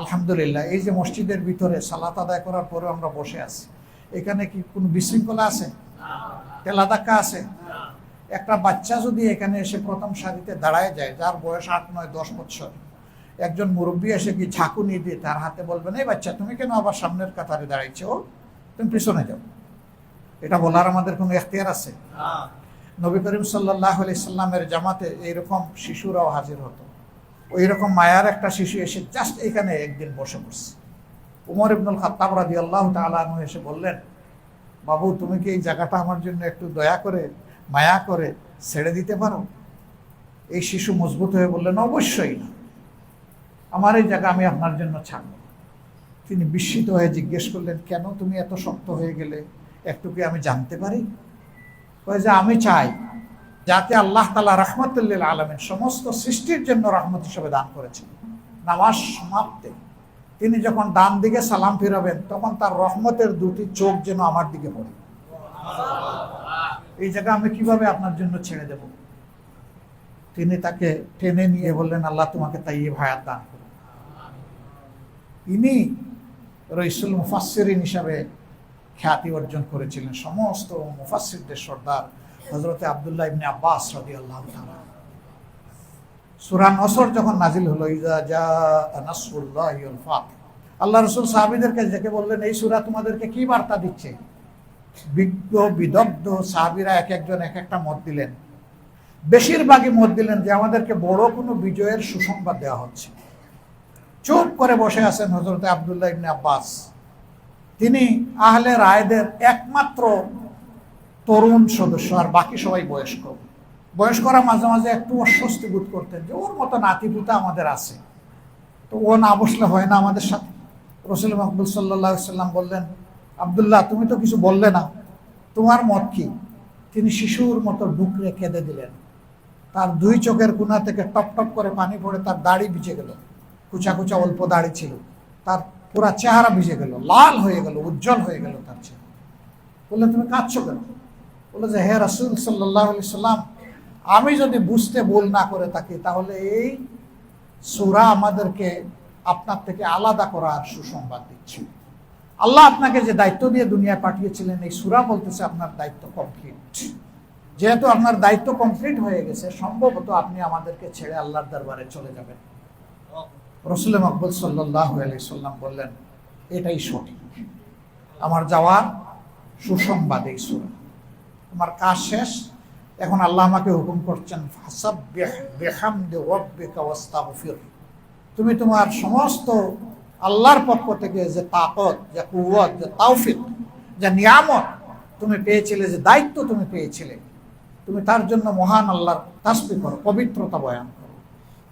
আলহামদুলিল্লাহ এই যে মসজিদের ভিতরে সালাত আদায় করার পরেও আমরা বসে আছি। এখানে কি কোনো বিশৃঙ্খলা আছে? তেলা ধাক্কা আছে? একটা বাচ্চা যদি এখানে এসে প্রথম সারিতে দাঁড়ায় যায় যার বয়স আট নয় দশ বছর একজন মুরব্বী এসে কি ঝাঁকুনি দিয়ে তার হাতে বলবেন এই বাচ্চা তুমি কেন আবার সামনের কাতারে দাঁড়াইছো? তুমি পিছনে যাও। এটা বলার আমাদের কোনো এখতিয়ার আছে? নবী করিম সাল্লাহ আলি সাল্লামের জামাতে এইরকম শিশুরাও হাজির হতো। ওই রকম মায়ার একটা শিশু এসে জাস্ট এখানে একদিন বসে পড়ছে। উমর ইবনুল খাত্তাব রাজি আল্লাহ তালু এসে বললেন, বাবু, তুমি কি এই জায়গাটা আমার জন্য একটু দয়া করে, মায়া করে ছেড়ে দিতে পারো? এই শিশু মজবুত হয়ে বললেন, অবশ্যই না। আমার এই জায়গা আমি আপনার জন্য ছাড়ব তিনি বিস্মিত হয়ে জিজ্ঞেস করলেন, কেন তুমি এত শক্ত হয়ে গেলে? একটু কি আমি জানতে পারি? যে, আমি চাই। যাতে আল্লাহ তালা রহমতুল্লিল আলমের সমস্ত সৃষ্টির জন্য রহমত হিসেবে দান করেছেন। নামাজ সমাপ্তে তিনি যখন ডান দিকে সালাম ফিরাবেন, তখন তার রহমতের দুটি চোখ যেন আমার দিকে পড়ে। এই জায়গা আমি কীভাবে আপনার জন্য ছেড়ে দেব? তিনি তাকে টেনে নিয়ে বললেন, আল্লাহ তোমাকে তাই ভায়াত দান করুন। ইনি রইসুল মুফাসসিরিন হিসাবে খ্যাতি অর্জন করেছিলেন। সমস্ত মুফাসসিরদের সর্দার হজরতে আবদুল্লাহ ইবনে আব্বাস রাদিয়াল্লাহু তাআলা সূরা নসর যখন নাজিল হলো ইজা জা নাসরুল্লাহি ফাত আল্লাহ রাসূল সাহাবীদেরকে ডেকে বললেন, এই সূরা তোমাদেরকে কি বার্তা দিচ্ছে? বিজ্ঞ, বিদগ্ধ সাহাবীরা এক একজন এক একটা মত দিলেন। বেশিরভাগই মত দিলেন যে আমাদেরকে বড় কোনো বিজয়ের সুসংবাদ দেওয়া হচ্ছে। চুপ করে বসে আছেন হজরতে আবদুল্লাহ ইবনে আব্বাস। তিনি আহলে রায়দের একমাত্র তরুণ সদস্য আর বাকি সবাই বয়স্ক। বয়স্করা মাঝে মাঝে একটু অস্বস্তি বোধ করতেন যে ওর মতো নাতিপুতা আমাদের আছে। তো ও না বসলে হয় না আমাদের সাথে। রসুল মকবুল সাল্লাহ সাল্লাম বললেন, আবদুল্লাহ, তুমি তো কিছু বললে না। তোমার মত কি? তিনি শিশুর মতো ডুকরে কেঁদে দিলেন। তার দুই চোখের কোনা থেকে টপ টপ করে পানি পড়ে তার দাড়ি ভিজে গেল। কুচা কুচা অল্প দাড়ি ছিল। তার পুরা চেহারা ভিজে গেল। লাল হয়ে গেল, উজ্জ্বল হয়ে গেল তার চেহারা। বললেন, তুমি কাঁদছো কেন? বলে যে, হে রাসুল সাল্লাহ সাল্লাম, আমি যদি বুঝতে ভুল না করে থাকি, তাহলে এই সুরা আমাদেরকে আপনার থেকে আলাদা করার সুসংবাদ দিচ্ছে। আল্লাহ আপনাকে যে দায়িত্ব দিয়ে দুনিয়ায় পাঠিয়েছিলেন, এই সুরা বলতেছে আপনার দায়িত্ব কমপ্লিট। যেহেতু আপনার দায়িত্ব কমপ্লিট হয়ে গেছে, সম্ভবত আপনি আমাদেরকে ছেড়ে আল্লাহর দরবারে চলে যাবেন। রসুল মকবুল সাল্লাহ সাল্লাম বললেন, এটাই সঠিক। আমার যাওয়ার সুসংবাদ এই সুরা। আমার কাজ শেষ। এখন আল্লাহ আমাকে হুকুম করছেন তুমি তোমার সমস্ত আল্লাহর পক্ষ থেকে যে তাকত, যে কুয়ত যে তাওফিক, যে নিয়ামত তুমি পেয়েছিলে, যে দায়িত্ব তুমি পেয়েছিলে, তুমি তার জন্য মহান আল্লাহর তাসবি করো, পবিত্রতা বয়ান করো।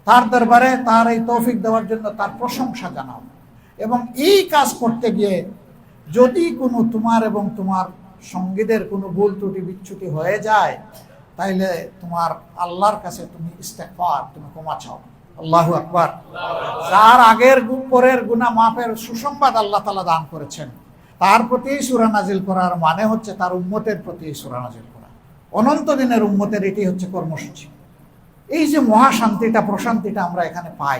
তার দরবারে তার এই তৌফিক দেওয়ার জন্য তার প্রশংসা জানাও। এবং এই কাজ করতে গিয়ে যদি কোনো তোমার এবং তোমার সঙ্গীদের কোনো ভুল ত্রুটি বিচ্ছুটি হয়ে যায়, তাইলে তোমার আল্লাহর কাছে তুমি ইস্তেকবার তুমি ক্ষমা চাও। আল্লাহ আকবার। যার আগের পরের গুণা মাপের সুসংবাদ আল্লাহ তালা দান করেছেন। তার প্রতি সুরা নাজিল করার মানে হচ্ছে তার উম্মতের প্রতি সুরা নাজিল করা। অনন্ত দিনের উম্মতের এটি হচ্ছে কর্মসূচি। এই যে মহাশান্তিটা, প্রশান্তিটা আমরা এখানে পাই।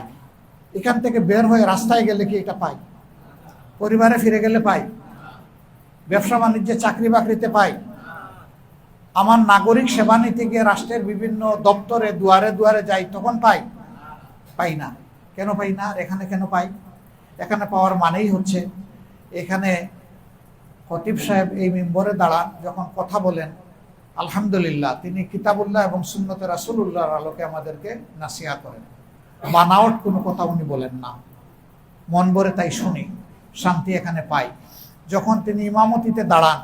এখান থেকে বের হয়ে রাস্তায় গেলে কি এটা পাই? পরিবারে ফিরে গেলে পাই? ব্যবসা বাণিজ্যে চাকরি বাকরিতে পাই। আমার নাগরিক সেবা নিতে গিয়ে রাষ্ট্রের বিভিন্ন দপ্তরে দুয়ারে দুয়ারে যাই, তখন পাই। পাই না। কেন পাই না? এখানে কেন পাই? এখানে পাওয়ার মানেই হচ্ছে, এখানে খতিব সাহেব এই মেম্বরে দাঁড়ান, যখন কথা বলেন, আলহামদুলিল্লাহ, তিনি কিতাবুল্লাহ এবং সুন্নতে রাসুল্লাহর আলোকে আমাদেরকে নাসিয়া করেন। বানাওট কোনো কথা উনি বলেন না। মন ভরে তাই শুনি, শান্তি এখানে পাই। যখন তিনি ইমামতিতে দাঁড়ান,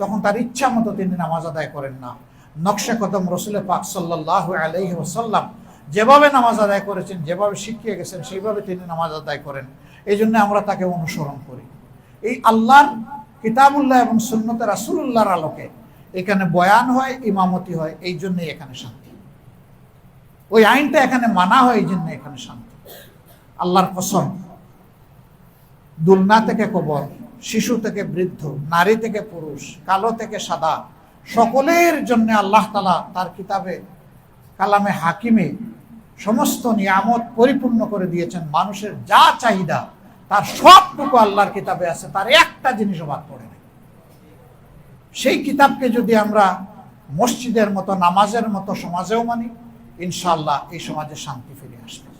তখন তার ইচ্ছা মতো তিনি নামাজ আদায় করেন না। নকশা কদম রসুল পাক সাল্লাহ আলহি ওসাল্লাম যেভাবে নামাজ আদায় করেছেন, যেভাবে শিখিয়ে গেছেন, সেইভাবে তিনি নামাজ আদায় করেন। এই জন্য আমরা তাকে অনুসরণ করি। এই আল্লাহর কিতাবুল্লাহ এবং সুন্নতে রাসুল্লাহর আলোকে এখানে বয়ান হয়, ইমামতি হয়, এই জন্যই এখানে শান্তি। ওই আইনটা এখানে মানা হয়, এই জন্য এখানে শান্তি। আল্লাহর কসম, দুলনা থেকে কবর শিশু থেকে বৃদ্ধ, নারী থেকে পুরুষ, কালো থেকে সাদা, সকলের জন্য আল্লাহ তালা তার কিতাবে, কালামে হাকিমে সমস্ত নিয়ামত পরিপূর্ণ করে দিয়েছেন। মানুষের যা চাহিদা, তার সবটুকু আল্লাহর কিতাবে আছে, তার একটা জিনিসও বাদ পড়ে নেই। সেই কিতাবকে যদি আমরা মসজিদের মতো, নামাজের মতো সমাজেও মানি ইনশাল্লাহ এই সমাজে শান্তি ফিরে আসবে।